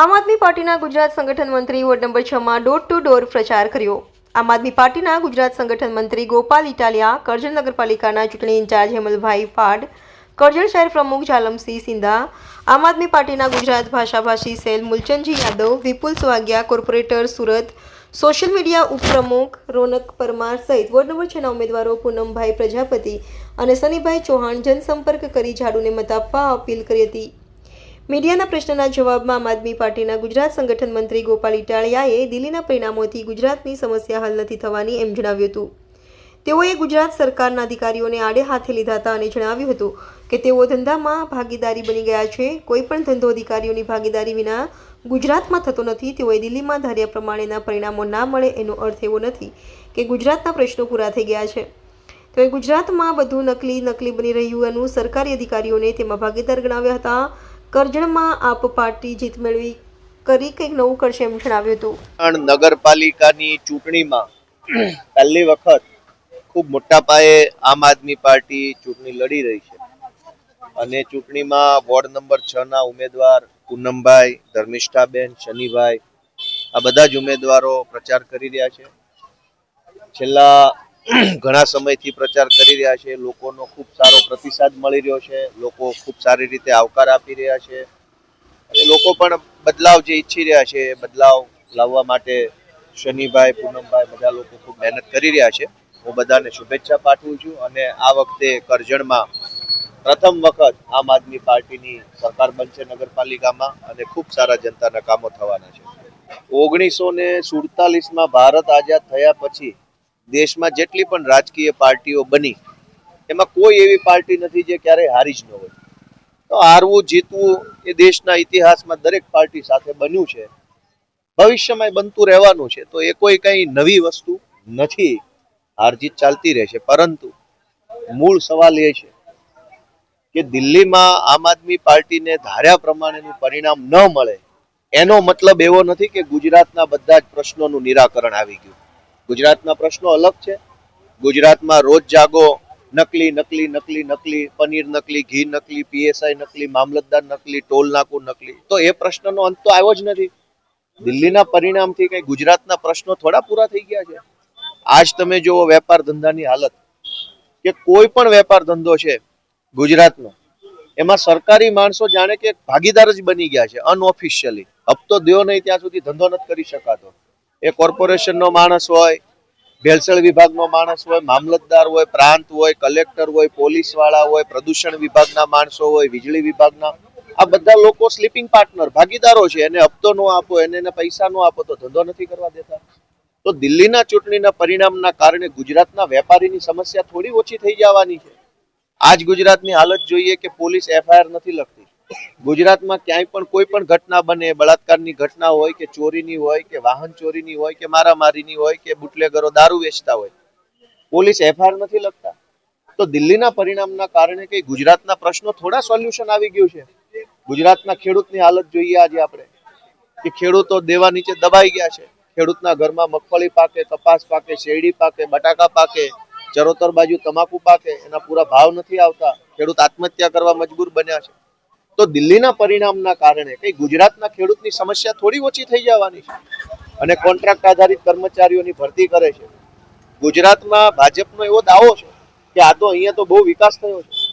આમ આદમી પાર્ટીના ગુજરાત સંગઠન મંત્રી વોર્ડ નંબર છ માં ડોર ટુ ડોર પ્રચાર કર્યો. આમ આદમી પાર્ટીના ગુજરાત સંગઠન મંત્રી ગોપાલ ઇટાલિયા, કરજણ નગરપાલિકાના ચૂંટણી ઇન્ચાર્જ હેમલભાઈ ફાડ, કરજણ શહેર પ્રમુખ જાલમસિંહ સિંધા, આમ આદમી પાર્ટીના ગુજરાત ભાષાભાષી સેલ મુલચંદજી યાદવ, વિપુલ સ્વાગ્યા કોર્પોરેટર સુરત સોશિયલ મીડિયા ઉપપ્રમુખ રોનક પરમાર સહિત વોર્ડ નંબર છના ઉમેદવારો પૂનમભાઈ પ્રજાપતિ અને સનીભાઈ ચૌહાણ જનસંપર્ક કરી ઝાડુને મત આપવા અપીલ કરી હતી. મીડિયાના પ્રશ્નના જવાબમાં આમ આદમી પાર્ટીના ગુજરાત સંગઠન મંત્રી ગોપાલ ઇટાળિયાએ દિલ્હીના પરિણામોથી ગુજરાતની સમસ્યા હલ નથી થવાની એમ જણાવ્યું હતું. તેઓએ ગુજરાત સરકારના અધિકારીઓને આડે હાથે લીધા હતા અને જણાવ્યું હતું કે તેઓ ધંધામાં ભાગીદારી બની ગયા છે. કોઈ પણ ધંધો અધિકારીઓની ભાગીદારી વિના ગુજરાતમાં થતો નથી, તેઓએ દિલ્હીમાં ધાર્યા પ્રમાણેના પરિણામો ના મળે એનો અર્થ એવો નથી કે ગુજરાતના પ્રશ્નો પૂરા થઈ ગયા છે. તો એ ગુજરાતમાં બધું નકલી નકલી બની રહ્યું એનું સરકારી અધિકારીઓને તેમાં ભાગીદાર ગણાવ્યા હતા. કરજણમાં આપ પાર્ટી જીત મેળવી કરી કંઈક નવું કરશે એમ જણાવ્યું હતું. પણ નગરપાલિકાની ચૂંટણીમાં પહેલી વખત ખૂબ મોટા પાયે આમ આદમી પાર્ટી ચૂંટણી લડી રહી છે. અને ચૂંટણીમાં વોર્ડ નંબર છ ના ઉમેદવાર પૂનમભાઈ, ધર્મિષ્ઠાબેન, શનિભાઈ, આ બધા જ ઉમેદવારો પ્રચાર કરી રહ્યા છે. છેલ્લા ઘણા સમયથી પ્રચાર કરી રહ્યા છે. લોકોનો ખૂબ સારો પ્રતિસાદ મળી રહ્યો છે. લોકો ખૂબ સારી રીતે આવકાર આપી રહ્યા છે. અને લોકો પણ બદલાવ જે ઈચ્છી રહ્યા છે એ બદલાવ લાવવા માટે શનિભાઈ, પૂનમભાઈ બધા લોકો ખૂબ મહેનત કરી રહ્યા છે. હું બધાને શુભેચ્છા પાઠવું છું અને આ વખતે કરજણમાં પ્રથમ વખત આમ આદમી પાર્ટીની સરકાર બનશે નગરપાલિકામાં અને ખૂબ સારા જનતાના કામો થવાના છે. ઓગણીસો ને સુડતાલીસમાં ભારત આઝાદ થયા પછી દેશમાં જેટલી પણ રાજકીય પાર્ટીઓ બની, એમાં કોઈ એવી પાર્ટી નથી જે ક્યારેય હારી જ ન હોય. તો હારવું, જીતવું એ દેશના ઇતિહાસમાં દરેક પાર્ટી સાથે બન્યું છે. ભવિષ્યમાં બનતું રહેવાનું છે, તો એ કોઈ કઈ નવી વસ્તુ નથી. હાર જીત ચાલતી રહેશે, પરંતુ મૂળ સવાલ એ છે કે દિલ્હીમાં આમ આદમી પાર્ટીને ધાર્યા પ્રમાણેનું પરિણામ ન મળે, એનો મતલબ એવો નથી કે ગુજરાતના બધા જ પ્રશ્નોનું નિરાકરણ આવી ગયું. ગુજરાતના પ્રશ્નો અલગ છે. ગુજરાતમાં રોજ જાગો, નકલી નકલી નકલી નકલી, પનીર નકલી, ઘી નકલી, પીએસઆઈ નકલી, મામલતદાર નકલી, ટોલ નાકું નકલી. તો એ પ્રશ્નનો અંત તો આવ્યો જ નથી. દિલ્હીના પરિણામથી કઈ ગુજરાતના પ્રશ્નો થોડા પૂરા થઈ ગયા છે. આજ તમે જુઓ વેપાર ધંધાની હાલત. કે કોઈ પણ વેપાર ધંધો છે ગુજરાતનો. એમાં સરકારી માણસો જાણે કે ભાગીદાર જ બની ગયા છે અનઓફિશિયલી હપ્તો દો નહીં ત્યાં સુધી ધંધો નથી કરી શકાતો. એ કોર્પોરેશનનો માણસ હોય, ભેળસેળ વિભાગનો માણસ હોય, મામલતદાર હોય, પ્રાંત હોય, કલેક્ટર હોય પોલીસવાળા હોય, પ્રદૂષણ વિભાગના માણસો હોય, વીજળી વિભાગના. આ બધા લોકો સ્લીપિંગ પાર્ટનર ભાગીદારો છે. એને હપ્તો નો આપો, એને એને પૈસા નો આપો, તો ધંધો નથી કરવા દેતા. તો દિલ્હીના ચૂંટણીના પરિણામના કારણે ગુજરાતના વેપારીની સમસ્યા થોડી ઓછી થઈ જવાની છે. આજ ગુજરાતની હાલત જોઈએ કે પોલીસ એફઆઈઆર નથી લખતી. ગુજરાતમાં ક્યાંય પણ કોઈ પણ ઘટના બને, બળાત્કારની ઘટના હોય કે ચોરીની હોય કે વાહન ચોરીની હોય કે મારામારીની હોય કે બુટલેગરો દારૂ વેચતા હોય, પોલીસ એફઆઈઆર નથી લખતા. તો દિલ્હીના પરિણામના કારણે કે ગુજરાતના પ્રશ્નો થોડા સોલ્યુશન આવી ગયું છે? ગુજરાતના ખેડૂતની હાલત જોઈએ આજે આપણે. કે ખેડૂતો દેવા નીચે દબાઈ ગયા છે. ખેડૂતના ઘરમાં મગફળી પાકે, કપાસ પાકે, શેરડી પાકે, બટાકા પાકે ચરોતર બાજુ તમાકુ પાકે, એના પૂરા ભાવ નથી આવતા, ખેડૂત આત્મહત્યા કરવા મજબૂર બન્યા છે. તો દિલ્હીના પરિણામના કારણે કઈ ગુજરાતના ખેડૂતની સમસ્યા થોડી ઓછી થઈ જવાની છે? અને કોન્ટ્રાક્ટ આધારિત કર્મચારીઓની ભરતી કરે છે? ગુજરાતમાં ભાજપનો એવો દાવો છે કે આ તો અહીંયા તો બહુ વિકાસ થયો છે.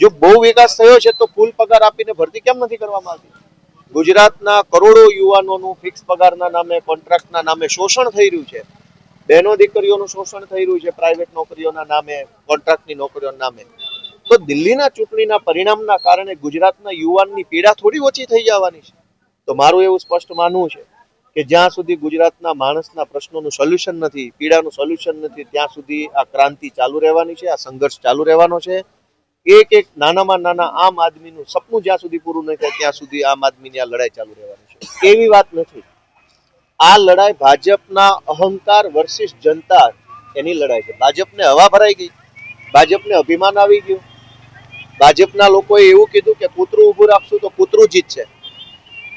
જો બહુ વિકાસ થયો છે તો ફૂલ પગાર આપીને ભરતી કેમ નથી કરવામાં આવતી? ગુજરાતના કરોડો યુવાનોનું ફિક્સ પગારના નામે કોન્ટ્રાક્ટના નામે શોષણ થઈ રહ્યું છે. બહેનો દીકરીઓનું શોષણ થઈ રહ્યું છે પ્રાઇવેટ નોકરીઓના નામે કોન્ટ્રાક્ટની નોકરીઓના નામે. તો દિલ્હીના ચૂંટણીના પરિણામના કારણે ગુજરાતના યુવાનની પીડા થોડી ઓછી થઈ જવાની છે. તો મારું એવું સ્પષ્ટ માનવું છે કે જ્યાં સુધી ગુજરાતના માણસના પ્રશ્નોનું સોલ્યુશન નથી, પીડાનું સોલ્યુશન નથી, ત્યાં સુધી આ ક્રાંતિ ચાલુ રહેવાની છે, આ સંઘર્ષ ચાલુ રહેવાનો છે. એક એક નાનામાં નાના આમ આદમીનું સપનું જ્યાં સુધી પૂરું નહીં થાય, ત્યાં સુધી આમ આદમીની આ લડાઈ ચાલુ રહેવાની છે. એવી વાત નથી. આ લડાઈ ભાજપના અહંકાર વર્સિસ જનતા એની લડાઈ છે. ભાજપને હવા ભરાઈ ગઈ. ભાજપને અભિમાન આવી ગયું. ભાજપના લોકોએ એવું કીધું કે કૂતરું ઊભું રાખશું તો કૂતરું જીતશે.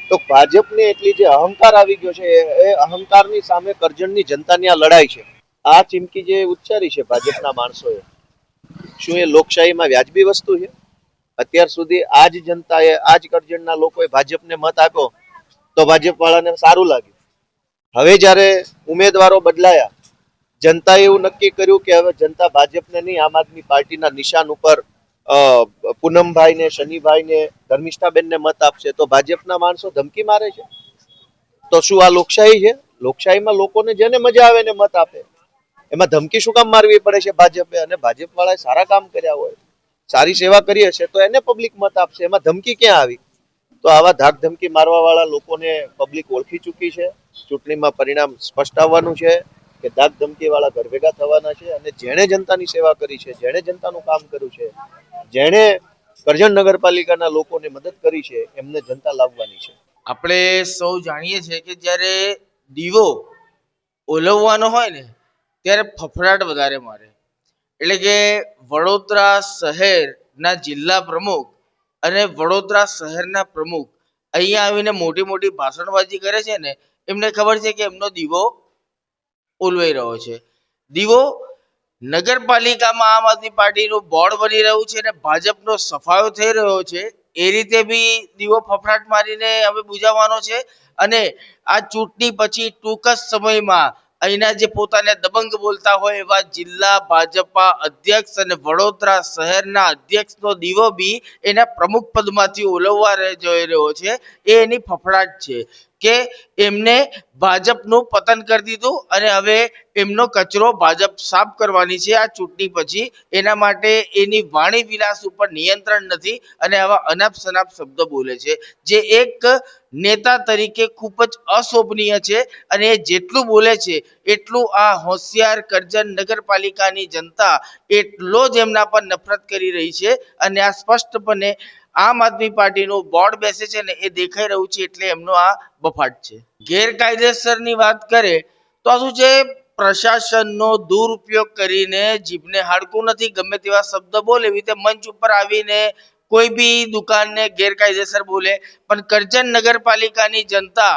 તો ભાજપને એટલી જે અહંકાર આવી ગયો છે, એ- અહંકારની સામે કરજણની જનતાની આ લડાઈ છે. આ ચીમકી જે ઉચ્ચારી છે ભાજપના માણસોએ, શું એ લોકશાહીમાં વ્યાજબી વસ્તુ છે? અત્યાર સુધી આજ જનતાએ, આજ કરજણના લોકોએ ભાજપને મત આપ્યો તો ભાજપ વાળાને સારું લાગ્યું. હવે જ્યારે ઉમેદવારો બદલાયા જનતાએ એવું નક્કી કર્યું કે હવે જનતા ભાજપને નહીં આમ આદમી પાર્ટીના નિશાન ઉપર અ, પૂનમભાઈને શનિભાઈને ધર્મિષ્ઠાબેનને મત આપશે તો ભાજપના માણસો ધમકી મારે છે? તો શું આ લોકશાહી છે? લોકશાહીમાં લોકોને જેને મજા આવે ને મત આપે. એમાં ધમકી શું કામ મારવી પડે છે ભાજપે? અને ભાજપ વાળાએ સારા કામ કર્યા હોય સારી સેવા કરી હશે તો એને પબ્લિક મત આપશે. એમાં ધમકી ક્યાં આવી? તો આવા ધાક ધમકી મારવા વાળા લોકોને પબ્લિક ઓળખી ચૂકી છે. ચૂંટણીમાં પરિણામ સ્પષ્ટ આવવાનું છે કે દાગ ધમકી વાળા ઘર ભેગા થવાના છે અને જેણે જનતાની સેવા કરી છે, જેણે જનતાનું કામ કર્યું છે, જેણે કરજણ નગરપાલિકાના લોકોને મદદ કરી છે, એમને જનતા લાવવાની છે. આપણે સૌ જાણીએ છીએ કે જ્યારે દીવો ઓલવવાનો હોય ને, ત્યારે ફફડાટ વધારે મારે. એટલે કે વડોદરા શહેરના જિલ્લા પ્રમુખ અને વડોદરા શહેરના પ્રમુખ અહીંયા આવીને મોટી મોટી ભાષણબાજી કરે છે ને એમને ખબર છે કે એમનો દીવો ઉલવાઈ રહ્યો છે. દીવો નગરપાલિકામાં આમ આદમી પાર્ટીનું બોર્ડ બની રહ્યું છે અને ભાજપનો સફાયો થઈ રહ્યો છે. એ રીતે બી દીવો ફફડાટ મારીને હવે બુજાવવાનો છે અને આ ચૂંટણી પછી ટૂંક જ સમયમાં અહીંના જે પોતાને દબંગ બોલતા હોય એવા જિલ્લા ભાજપા અધ્યક્ષ અને વડોદરા શહેરના અધ્યક્ષનો દીવો બી એના પ્રમુખ પદમાંથી ઓલવવા જઈ રહ્યો છે. એ એની ફફડાટ છે. કે એમને ભાજપનું પતન કરી દીધું અને હવે એમનો કચરો ભાજપ સાફ કરવાની છે આ ચૂંટણી પછી. એના માટે એની વાણી વિલાસ ઉપર નિયંત્રણ નથી અને આવા અનાપ શનાપ શબ્દો બોલે છે. જે એક નેતા તરીકે ખૂબ જ અશોભનીય છે અને એ જેટલું બોલે છે, એટલું આ હોશિયાર કરજણ નગરપાલિકાની જનતા એટલો જ એમના પર નફરત કરી રહી છે અને આ સ્પષ્ટપણે આમ આદમી પાર્ટીનું બોર્ડ બેસે છે ને એ દેખાઈ રહ્યું છે એટલે એમનો આ બફાટ છે. ગેરકાયદેસરની વાત કરે તો આ શું છે? પ્રશાસનનો દુરુપયોગ કરીને જીભને હાડકું નથી, ગમે તેવા શબ્દ બોલે, એવી રીતે મંચ ઉપર આવીને કોઈ બી દુકાનને ગેરકાયદેસર બોલે. પણ કરજણ નગરપાલિકાની જનતા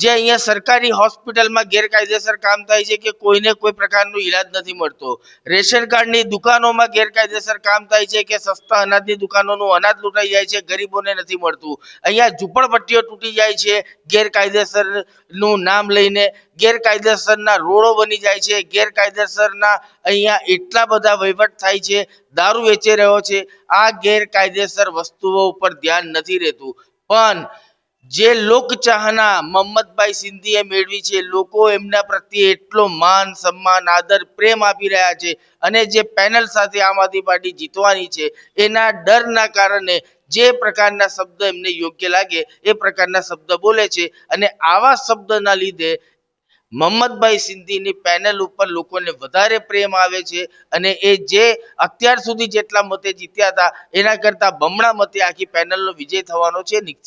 જે અહીંયા સરકારી હોસ્પિટલમાં ગેરકાયદેસર કામ થાય છે કે કોઈને કોઈ પ્રકારનો ઈલાજ નથી મળતો. રેશન કાર્ડની દુકાનોમાં ગેરકાયદેસર કામ થાય છે કે સસ્તા અનાજની દુકાનોનું અનાજ લૂંટાઈ જાય છે, ગરીબોને નથી મળતું. અહીંયા ઝૂંપડપટ્ટીઓ તૂટી જાય છે, ગેરકાયદેસરનું નામ લઈને ગેરકાયદેસરના રોડો બની જાય છે, ગેરકાયદેસરના અહીંયા એટલા બધા વહીવટ થાય છે, દારૂ વેચી રહ્યો છે. આ ગેરકાયદેસર વસ્તુઓ ઉપર ધ્યાન નથી રહેતું. પણ જે લોકચાહના મોહમ્મદભાઈ સિંધીએ મેળવી છે, લોકો એમના પ્રત્યે એટલો માન, સન્માન, આદર, પ્રેમ આપી રહ્યા છે અને જે પેનલ સાથે આમ આદમી પાર્ટી જીતવાની છે, એના ડરના કારણે જે પ્રકારના શબ્દ એમને યોગ્ય લાગે, એ પ્રકારના શબ્દ બોલે છે અને આવા શબ્દના લીધે મહમ્મદભાઈ સિંધીની પેનલ ઉપર લોકોને વધારે પ્રેમ આવે છે અને એ જે અત્યાર સુધી જેટલા મતે જીત્યા હતા, એના કરતા બમણા મતે આખી પેનલનો વિજય થવાનો છે, નિશ્ચિત